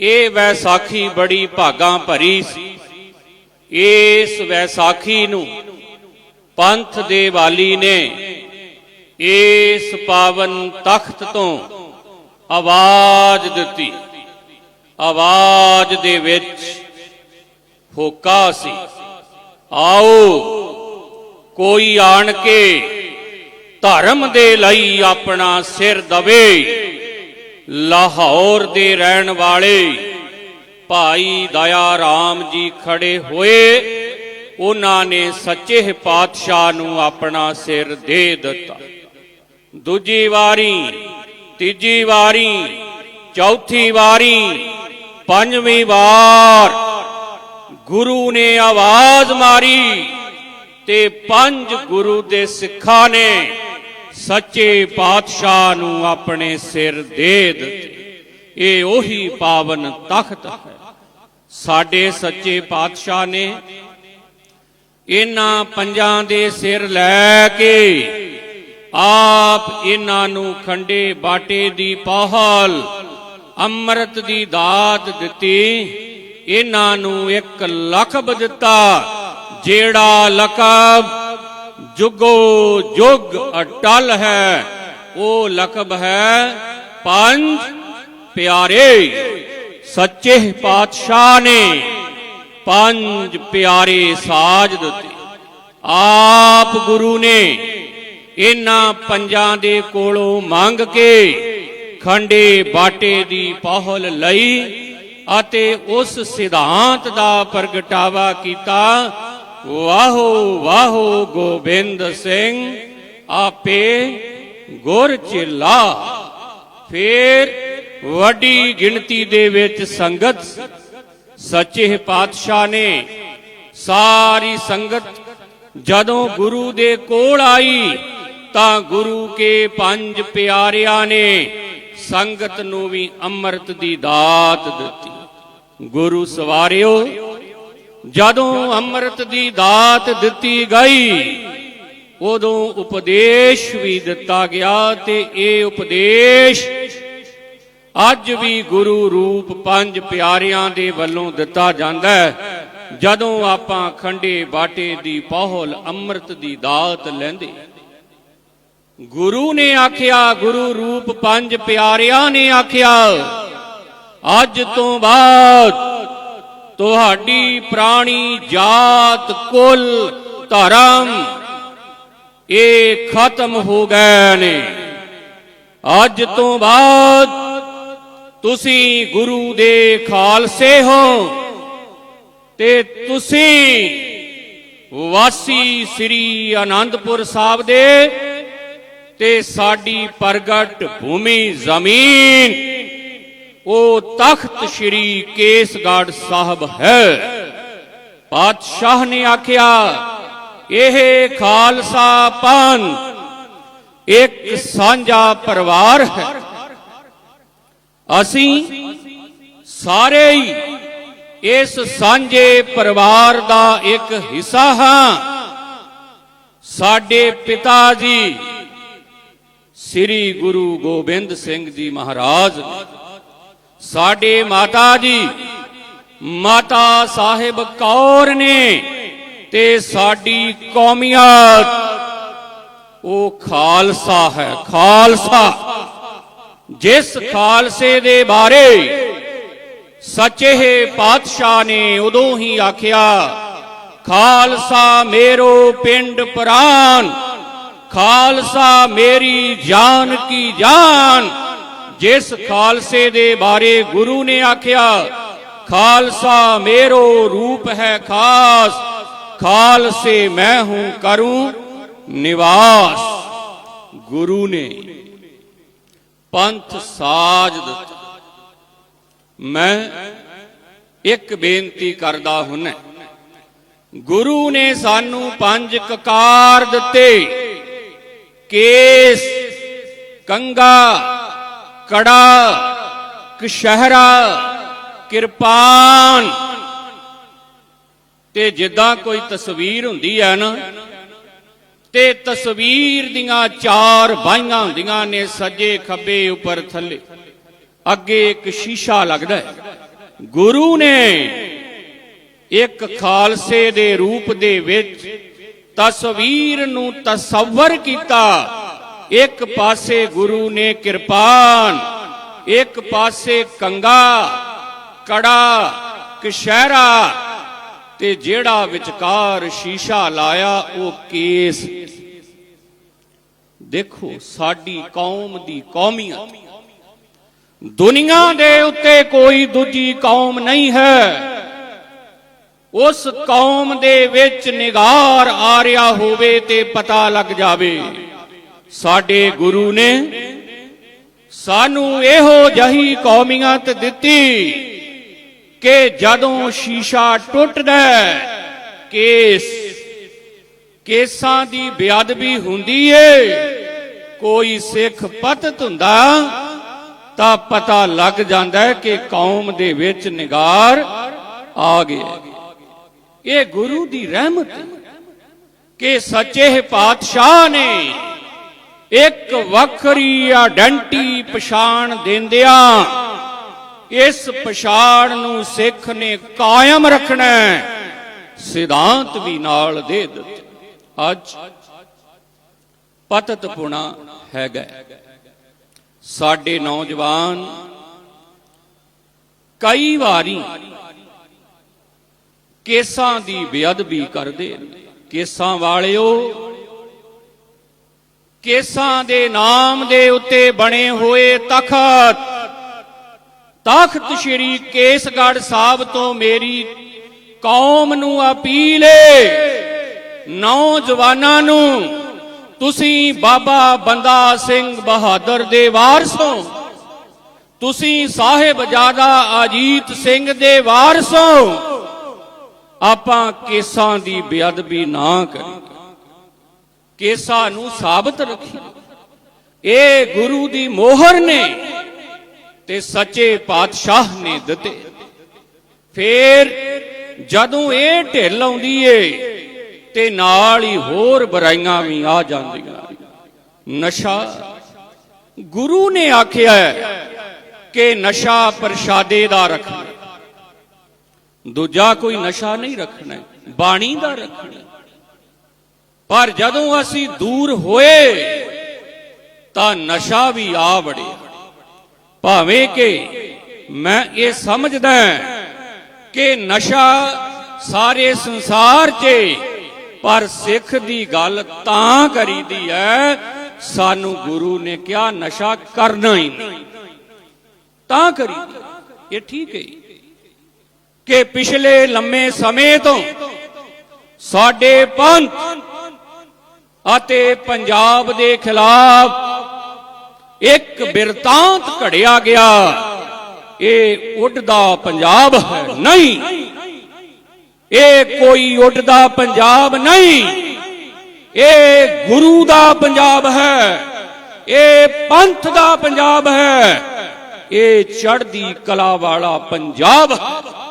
ਇਹ ਵੈਸਾਖੀ ਬੜੀ ਭਾਗਾਂ ਭਰੀ ਸੀ। ਇਸ ਵੈਸਾਖੀ ਨੂੰ ਪੰਥ ਦੇ ਵਾਲੀ ਨੇ ਇਸ ਪਾਵਨ ਤਖਤ ਤੋਂ ਆਵਾਜ਼ ਦਿੱਤੀ। ਆਵਾਜ਼ ਦੇ ਵਿੱਚ ਹੋਕਾ ਸੀ। ਆਓ, ਕੋਈ ਆਣ ਕੇ ਧਰਮ ਦੇ ਲਈ ਆਪਣਾ ਸਿਰ ਦਵੇ। ਲਾਹੌਰ ਦੇ ਰਹਿਣ ਵਾਲੇ ਭਾਈ ਦਇਆ ਰਾਮ ਜੀ ਖੜੇ ਹੋਏ, ਉਹਨਾਂ ਨੇ ਸੱਚੇ ਪਾਤਸ਼ਾਹ ਨੂੰ ਆਪਣਾ ਸਿਰ ਦੇ ਦਿੱਤਾ। ਦੂਜੀ ਵਾਰੀ, ਤੀਜੀ ਵਾਰੀ, ਚੌਥੀ ਵਾਰੀ, ਪੰਜਵੀਂ ਵਾਰ ਗੁਰੂ ਨੇ ਆਵਾਜ਼ ਮਾਰੀ ਤੇ ਪੰਜ ਗੁਰੂ ਦੇ ਸਿੱਖਾਂ ਨੇ ਸੱਚੇ ਪਾਤਸ਼ਾਹ ਨੂੰ ਆਪਣੇ ਸਿਰ ਦੇ ਦਿੱਤੇ। ਇਹ ਉਹੀ ਪਾਵਨ ਤਖਤ ਹੈ। ਸਾਡੇ ਸੱਚੇ ਪਾਤਸ਼ਾਹ ਨੇ ਇਹਨਾਂ ਪੰਜਾਂ ਦੇ ਸਿਰ ਲੈ ਕੇ ਆਪ ਇਹਨਾਂ ਨੂੰ ਖੰਡੇ ਬਾਟੇ ਦੀ ਪਹਲ, ਅੰਮ੍ਰਿਤ ਦੀ ਦਾਤ ਦਿੱਤੀ। ਇਹਨਾਂ ਨੂੰ ਇੱਕ ਲਕਬ ਦਿੱਤਾ, ਜਿਹੜਾ ਲਕਬ ਜੁਗੋ ਜੁਗ ਅਟਲ ਹੈ, ਉਹ ਲਕਬ ਹੈ ਪੰਜ ਪਿਆਰੇ। ਸੱਚੇ ਪਾਤਸ਼ਾਹ ਨੇ ਪੰਜ ਪਿਆਰੇ ਸਾਜ ਦਿੱਤੇ। ਆਪ ਗੁਰੂ ਨੇ ਇਹਨਾਂ ਪੰਜਾਂ ਦੇ ਕੋਲੋਂ ਮੰਗ ਕੇ ਖੰਡੇ ਬਾਟੇ ਦੀ ਪਹਲ ਲਈ ਅਤੇ ਉਸ ਸਿਧਾਂਤ ਦਾ ਪ੍ਰਗਟਾਵਾ ਕੀਤਾ ਵਾਹੋ ਵਾਹੋ ਗੋਬਿੰਦ ਸਿੰਘ, ਆਪੇ ਗੁਰ ਚਿਲਾ। ਫੇਰ ਵੱਡੀ ਗਿਣਤੀ ਦੇ ਵਿੱਚ ਸੰਗਤ, ਸੱਚੇ ਪਾਤਸ਼ਾਹ ਨੇ ਸਾਰੀ ਸੰਗਤ, ਜਦੋਂ ਗੁਰੂ ਦੇ ਕੋਲ ਆਈ, ਤਾਂ ਗੁਰੂ ਕੇ ਪੰਜ ਪਿਆਰਿਆਂ ਨੇ ਸੰਗਤ ਨੂੰ ਵੀ ਅੰਮ੍ਰਿਤ ਦੀ ਦਾਤ ਦਿੱਤੀ। ਗੁਰੂ ਸਵਾਰਿਓ ਜਦੋਂ ਅੰਮ੍ਰਿਤ ਦੀ ਦਾਤ ਦਿੱਤੀ ਗਈ, ਉਦੋਂ ਉਪਦੇਸ਼ ਵੀ ਦਿੱਤਾ ਗਿਆ ਤੇ ਇਹ ਉਪਦੇਸ਼ ਅੱਜ ਵੀ ਗੁਰੂ ਰੂਪ ਪੰਜ ਪਿਆਰਿਆਂ ਦੇ ਵੱਲੋਂ ਦਿੱਤਾ ਜਾਂਦਾ ਹੈ। ਜਦੋਂ ਆਪਾਂ ਖੰਡੇ ਬਾਟੇ ਦੀ ਪਹਲ ਅੰਮ੍ਰਿਤ ਦੀ ਦਾਤ ਲੈਂਦੇ, ਗੁਰੂ ਨੇ ਆਖਿਆ, ਗੁਰੂ ਰੂਪ ਪੰਜ ਪਿਆਰਿਆਂ ਨੇ ਆਖਿਆ, ਅੱਜ ਤੋਂ ਬਾਅਦ ਤੁਹਾਡੀ ਪ੍ਰਾਣੀ ਜਾਤ ਕੁਲ ਧਰਮ ਇਹ ਖਤਮ ਹੋ ਗਏ ਨੇ। ਅੱਜ ਤੋਂ ਬਾਅਦ ਤੁਸੀਂ ਗੁਰੂ ਦੇ ਖਾਲਸੇ ਹੋ ਤੇ ਤੁਸੀਂ ਵਾਸੀ ਸ੍ਰੀ ਆਨੰਦਪੁਰ ਸਾਹਿਬ ਦੇ ਤੇ ਸਾਡੀ ਪ੍ਰਗਟ ਭੂਮੀ ਜ਼ਮੀਨ ਉਹ ਤਖਤ ਸ੍ਰੀ ਕੇਸਗੜ੍ਹ ਸਾਹਿਬ ਹੈ। ਪਾਤਸ਼ਾਹ ਨੇ ਆਖਿਆ, ਇਹ ਖਾਲਸਾ ਪੰਥ ਇੱਕ ਸਾਂਝਾ ਪਰਿਵਾਰ ਹੈ। ਅਸੀਂ ਸਾਰੇ ਹੀ ਇਸ ਸਾਂਝੇ ਪਰਿਵਾਰ ਦਾ ਇੱਕ ਹਿੱਸਾ ਹਾਂ। ਸਾਡੇ ਪਿਤਾ ਜੀ, ਸ੍ਰੀ ਗੁਰੂ ਗੋਬਿੰਦ ਸਿੰਘ ਜੀ ਮਹਾਰਾਜ ਸਾਡੇ ਮਾਤਾ ਜੀ, ਮਾਤਾ ਸਾਹਿਬ ਕੌਰ ਨੇ ਤੇ ਸਾਡੀ ਕੌਮੀਅਤ ਉਹ ਖਾਲਸਾ ਹੈ, ਖਾਲਸਾ। ਜਿਸ ਖਾਲਸੇ ਦੇ ਬਾਰੇ ਸੱਚੇ ਪਾਤਸ਼ਾਹ ਨੇ ਉਦੋਂ ਹੀ ਆਖਿਆ, ਖਾਲਸਾ ਮੇਰੋ ਪਿੰਡ ਪ੍ਰਾਨ, ਖਾਲਸਾ ਮੇਰੀ ਜਾਨ ਕੀ ਜਾਨ। ਜਿਸ ਖਾਲਸੇ ਦੇ ਬਾਰੇ ਗੁਰੂ ਨੇ ਆਖਿਆ, ਖਾਲਸਾ ਮੇਰੋ ਰੂਪ ਹੈ ਖਾਸ, ਖਾਲਸੇ ਮੈਂ ਹੂੰ ਕਰੂੰ ਨਿਵਾਸ। ਗੁਰੂ ਨੇ ਪੰਥ ਸਾਜ ਦਿੱਤਾ। ਮੈਂ ਇੱਕ ਬੇਨਤੀ ਕਰਦਾ ਹੁੰਨਾ ਗੁਰੂ ਨੇ ਸਾਨੂੰ ਪੰਜ ਕਕਾਰ ਦਿੱਤੇ। ਕੇਸ, ਕੰਗਾ ਕੜਾ, ਕਸ਼ਹਿਰਾ, ਕਿਰਪਾਨ। ਤੇ ਜਿੱਦਾਂ ਕੋਈ ਤਸਵੀਰ ਹੁੰਦੀ ਹੈ ਨਾ, ਤੇ ਤਸਵੀਰ ਦੀਆਂ ਚਾਰ ਬਾਹੀਆਂ ਹੁੰਦੀਆਂ ਨੇ ਸੱਜੇ ਖੱਬੇ ਉੱਪਰ ਥੱਲੇ। ਅੱਗੇ ਇੱਕ ਸ਼ੀਸ਼ਾ ਲੱਗਦਾ ਹੈ। ਗੁਰੂ ਨੇ ਇੱਕ ਖਾਲਸੇ ਦੇ ਰੂਪ ਦੇ ਵਿੱਚ ਤਸਵੀਰ ਨੂੰ ਤਸਵਰ ਕੀਤਾ। ਇੱਕ ਪਾਸੇ ਗੁਰੂ ਨੇ ਕਿਰਪਾਨ, ਇੱਕ ਪਾਸੇ ਕੰਗਾ, ਕੜਾ, ਕਸ਼ਹਿਰਾ ਤੇ ਜਿਹੜਾ ਵਿਚਕਾਰ ਸ਼ੀਸ਼ਾ ਲਾਇਆ ਉਹ ਕੇਸ। ਦੇਖੋ ਸਾਡੀ ਕੌਮ ਦੀ ਕੌਮੀਅਤ। ਦੁਨੀਆ ਦੇ ਉੱਤੇ ਕੋਈ ਦੂਜੀ ਕੌਮ ਨਹੀਂ ਹੈ। ਉਸ ਕੌਮ ਦੇ ਵਿੱਚ ਨਿਗਾਰ ਆ ਰਿਹਾ ਹੋਵੇ ਤੇ ਪਤਾ ਲੱਗ ਜਾਵੇ। ਸਾਡੇ ਗੁਰੂ ਨੇ ਸਾਨੂੰ ਇਹੋ ਜਹੀ ਕੌਮੀਅਤ ਦਿੱਤੀ ਕਿ ਜਦੋਂ ਸ਼ੀਸ਼ਾ ਟੁੱਟਦਾ ਕੇਸ, ਕੇਸਾਂ ਦੀ ਬੇਅਦਬੀ ਹੁੰਦੀ ਏ, ਕੋਈ ਸਿੱਖ ਪਤਤ ਹੁੰਦਾ, ਤਾਂ ਪਤਾ ਲੱਗ ਜਾਂਦਾ ਹੈ ਕਿ ਕੌਮ ਦੇ ਵਿੱਚ ਨਿਗਾਰ ਆ ਗਿਆ ਇਹ ਗੁਰੂ ਦੀ ਰਹਿਮਤ ਹੈ ਕਿ ਸੱਚੇ ਪਾਤਸ਼ਾਹ ਨੇ ਇੱਕ ਵੱਖਰੀ ਆਇਡੈਂਟੀ ਪਛਾਣ ਦਿੰਦਿਆਂ ਇਸ ਪਛਾਣ ਨੂੰ ਸਿੱਖ ਨੇ ਕਾਇਮ ਰੱਖਣਾ ਸਿਧਾਂਤ ਵੀ ਨਾਲ ਦੇ ਦਿੱਤੇ। ਅੱਜ ਪਤਤ ਪੁਣਾ ਹੈਗਾ ਸਾਡੇ ਨੌਜਵਾਨ ਕਈ ਵਾਰੀ ਕੇਸਾਂ ਦੀ ਬੇਅਦਬੀ ਕਰਦੇ ਨੇ। ਕੇਸਾਂ ਵਾਲਿਓ ਕੇਸਾਂ ਦੇ ਨਾਮ ਦੇ ਉੱਤੇ ਬਣੇ ਹੋਏ ਤਖਤ। ਤਖਤ ਸ੍ਰੀ ਕੇਸਗੜ੍ਹ ਸਾਹਿਬ ਤੋਂ ਮੇਰੀ ਕੌਮ ਨੂੰ ਅਪੀਲ ਏ, ਨੌਜਵਾਨਾਂ ਨੂੰ, ਤੁਸੀਂ ਬਾਬਾ ਬੰਦਾ ਸਿੰਘ ਬਹਾਦਰ ਦੇ ਵਾਰਸੋਂ ਤੁਸੀਂ ਸਾਹਿਬਜ਼ਾਦਾ ਅਜੀਤ ਸਿੰਘ ਦੇ ਵਾਰਸੋਂ ਆਪਾਂ ਕੇਸਾਂ ਦੀ ਬੇਅਦਬੀ ਨਾ ਕਰੀਏ। ਕੇਸਾ ਨੂੰ ਸਾਬਤ ਰੱਖੀ। ਇਹ ਗੁਰੂ ਦੀ ਮੋਹਰ ਨੇ ਤੇ ਸੱਚੇ ਪਾਤਸ਼ਾਹ ਨੇ ਦਿੱਤੇ। ਫੇਰ ਜਦੋਂ ਇਹ ਢਿੱਲ ਆਉਂਦੀ ਏ ਤੇ ਨਾਲ ਹੀ ਹੋਰ ਬੁਰਾਈਆਂ ਵੀ ਆ ਜਾਂਦੀਆਂ। ਨਸ਼ਾ। ਗੁਰੂ ਨੇ ਆਖਿਆ ਕਿ ਨਸ਼ਾ ਪ੍ਰਸ਼ਾਦੇ ਦਾ ਰੱਖਣਾ। ਦੂਜਾ ਕੋਈ ਨਸ਼ਾ ਨਹੀਂ ਰੱਖਣਾ, ਬਾਣੀ ਦਾ ਰੱਖਣਾ। ਪਰ ਜਦੋਂ ਅਸੀਂ ਦੂਰ ਹੋਏ, ਤਾਂ ਨਸ਼ਾ ਵੀ ਆ ਵੜਿਆ। ਭਾਵੇਂ ਕਿ ਮੈਂ ਇਹ ਸਮਝਦਾ ਕਿ ਨਸ਼ਾ ਸਾਰੇ ਸੰਸਾਰ 'ਚ, ਪਰ ਸਿੱਖ ਦੀ ਗੱਲ ਤਾਂ ਕਰੀਦੀ ਹੈ, ਸਾਨੂੰ ਗੁਰੂ ਨੇ ਕਿਹਾ ਨਸ਼ਾ ਕਰਨਾ ਹੀ ਨਹੀਂ। ਤਾਂ ਕਰੀ ਇਹ ਠੀਕ ਹੈ ਕਿ ਪਿਛਲੇ ਲੰਮੇ ਸਮੇਂ ਤੋਂ ਸਾਡੇ ਪੰਥ ਅਤੇ ਪੰਜਾਬ ਦੇ ਖਿਲਾਫ ਇੱਕ ਬਿਰਤਾਂਤ ਘੜਿਆ ਗਿਆ। ਇਹ ਉੱਡਦਾ ਪੰਜਾਬ ਹੈ ਨਹੀਂ। ਇਹ ਕੋਈ ਉੱਡਦਾ ਪੰਜਾਬ ਨਹੀਂ। ਇਹ ਗੁਰੂ ਦਾ ਪੰਜਾਬ ਹੈ। ਇਹ ਪੰਥ ਦਾ ਪੰਜਾਬ ਹੈ। ਇਹ ਚੜ੍ਹਦੀ ਕਲਾ ਵਾਲਾ ਪੰਜਾਬ ਹੈ।